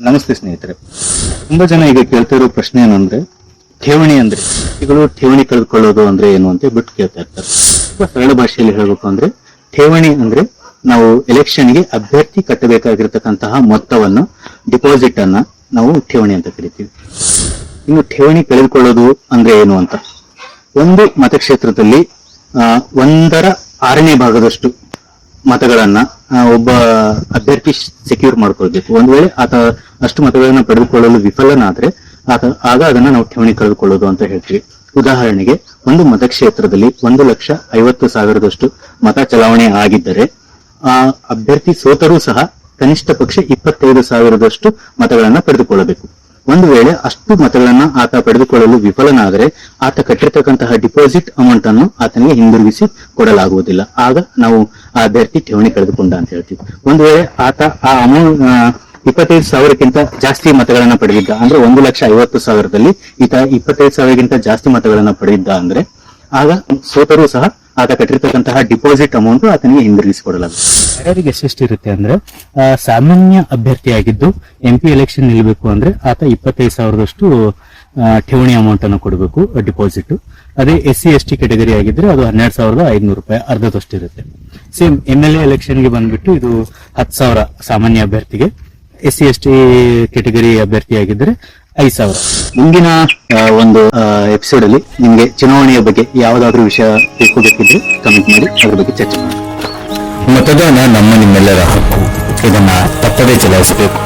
ನಮಸ್ತೆ ಸ್ನೇಹಿತರೆ. ತುಂಬಾ ಜನ ಈಗ ಕೇಳ್ತಾ ಇರೋ ಪ್ರಶ್ನೆ ಏನಂದ್ರೆ, ಠೇವಣಿ ಅಂದ್ರೆ ಇಗಳು ಠೇವಣಿ ಕಳೆದುಕೊಳ್ಳೋದು ಅಂದ್ರೆ ಏನು ಅಂತ ಬಿಟ್ಟು ಕೇಳ್ತಾ ಇರ್ತಾರೆ. ತುಂಬಾ ಸರಳ ಭಾಷೆಯಲ್ಲಿ ಹೇಳ್ಬೇಕು ಅಂದ್ರೆ, ಠೇವಣಿ ಅಂದ್ರೆ ನಾವು ಎಲೆಕ್ಷನ್ಗೆ ಅಭ್ಯರ್ಥಿ ಕಟ್ಟಬೇಕಾಗಿರ್ತಕ್ಕಂತಹ ಮೊತ್ತವನ್ನು, ಡಿಪಾಸಿಟ್ ಅನ್ನ ನಾವು ಠೇವಣಿ ಅಂತ ಕರಿತೀವಿ. ಇನ್ನು ಠೇವಣಿ ಕಳೆದುಕೊಳ್ಳೋದು ಅಂದ್ರೆ ಏನು ಅಂತ? ಒಂದು ಮತಕ್ಷೇತ್ರದಲ್ಲಿ ಒಂದರ ಆರನೇ ಭಾಗದಷ್ಟು ಮತಗಳನ್ನ ಒಬ್ಬ ಅಭ್ಯರ್ಥಿ ಸೆಕ್ಯೂರ್ ಮಾಡ್ಕೊಳ್ಬೇಕು. ಒಂದ್ ವೇಳೆ ಆತ ಅಷ್ಟು ಮತಗಳನ್ನ ಪಡೆದುಕೊಳ್ಳಲು ವಿಫಲನಾದ್ರೆ, ಆತ, ಆಗ ಅದನ್ನ ನಾವು ಠೇವಣಿ ಕಳೆದುಕೊಳ್ಳೋದು ಅಂತ ಹೇಳ್ತೀವಿ. ಉದಾಹರಣೆಗೆ, ಒಂದು ಮತಕ್ಷೇತ್ರದಲ್ಲಿ ಒಂದು ಲಕ್ಷ ಐವತ್ತು ಸಾವಿರದಷ್ಟು ಮತ ಚಲಾವಣೆ ಆಗಿದ್ದರೆ, ಆ ಅಭ್ಯರ್ಥಿ ಸೋತರೂ ಸಹ ಕನಿಷ್ಠ ಪಕ್ಷ ಇಪ್ಪತ್ತೈದು ಸಾವಿರದಷ್ಟು ಮತಗಳನ್ನ ಪಡೆದುಕೊಳ್ಳಬೇಕು. ಒಂದು ವೇಳೆ ಅಷ್ಟು ಮತಗಳನ್ನ ಆತ ಪಡೆದುಕೊಳ್ಳಲು ವಿಫಲನಾದರೆ ಆತ ಕಟ್ಟಿರ್ತಕ್ಕಂತಹ ಡಿಪಾಸಿಟ್ ಅಮೌಂಟ್ ಅನ್ನು ಆತನಿಗೆ ಹಿಂದಿರುಗಿಸಿ ಕೊಡಲಾಗುವುದಿಲ್ಲ. ಆಗ ನಾವು ಆ ಅಭ್ಯರ್ಥಿ ಠೇವಣಿ ಕಳೆದುಕೊಂಡ ಅಂತ ಹೇಳ್ತೀವಿ. ಒಂದು ವೇಳೆ ಆತ ಆ ಅಮೌಂಟ್ ಇಪ್ಪತ್ತೈದು ಸಾವಿರಕ್ಕಿಂತ ಜಾಸ್ತಿ ಮತಗಳನ್ನ ಪಡೆದಿದ್ದ, ಅಂದ್ರೆ ಒಂದು ಲಕ್ಷ ಐವತ್ತು ಸಾವಿರದಲ್ಲಿ, ಈತ ಇಪ್ಪತ್ತೈದು ಸಾವಿರಕ್ಕಿಂತ ಜಾಸ್ತಿ ಮತಗಳನ್ನ ಪಡೆದಿದ್ದ ಅಂದ್ರೆ, ಆಗ ಸೋತರೂ ಸಹ ಆತ ಕಟ್ಟಿರ್ತಕ್ಕಂತಹ ಡಿಪಾಸಿಟ್ ಅಮೌಂಟ್ ಆತನಿಗೆ ಹಿಂದಿರುಗಿಸಿ ಕೊಡಲಾಗುತ್ತೆ ಯಾರಿಗೆ ಇರುತ್ತೆ ಅಂದ್ರೆ ಸಾಮಾನ್ಯ ಅಭ್ಯರ್ಥಿಯಾಗಿದ್ದು ಎಂ ಪಿ ಎಲೆಕ್ಷನ್ ನಿಲ್ಬೇಕು ಅಂದ್ರೆ ಆತ ಇಪ್ಪತ್ತೈದು ಸಾವಿರದಷ್ಟು ಠೇವಣಿ ಅಮೌಂಟ್ ಅನ್ನು ಕೊಡಬೇಕು ಡಿಪಾಸಿಟ್ ಅದೇ S C S T category ಆಗಿದ್ರೆ ಅದು ಹನ್ನೆರಡು ಸಾವಿರದ ಐದುನೂರು ರೂಪಾಯಿ ಅರ್ಧದಷ್ಟು ಇರುತ್ತೆ ಸೇಮ್ ಎಂ ಎಲ್ ಎ ಎಲೆಕ್ಷನ್ಗೆ ಬಂದ್ಬಿಟ್ಟು ಇದು ಹತ್ತು ಸಾವಿರ ಸಾಮಾನ್ಯ ಅಭ್ಯರ್ಥಿಗೆ. S C S T category ಅಭ್ಯರ್ಥಿಯಾಗಿದ್ದರೆ ಐದು ಸಾವಿರ. ಮುಂದಿನ ಒಂದು ಎಪಿಸೋಡ್ ಅಲ್ಲಿ ನಿಮಗೆ ಚುನಾವಣೆಯ ಬಗ್ಗೆ ಯಾವುದಾದ್ರೂ ವಿಷಯ ತಿಳ್ಕೋಬೇಕಿದ್ರೆ ಕಮೆಂಟ್ ಮಾಡಿ ಅದ್ರ ಬಗ್ಗೆ ಚರ್ಚೆ ಮಾಡಿ ಮತದಾನ ನಮ್ಮ ನಿಮ್ಮೆಲ್ಲರ ಹಕ್ಕು. ಇದನ್ನ ತಪ್ಪದೇ ಚಲಾಯಿಸಬೇಕು.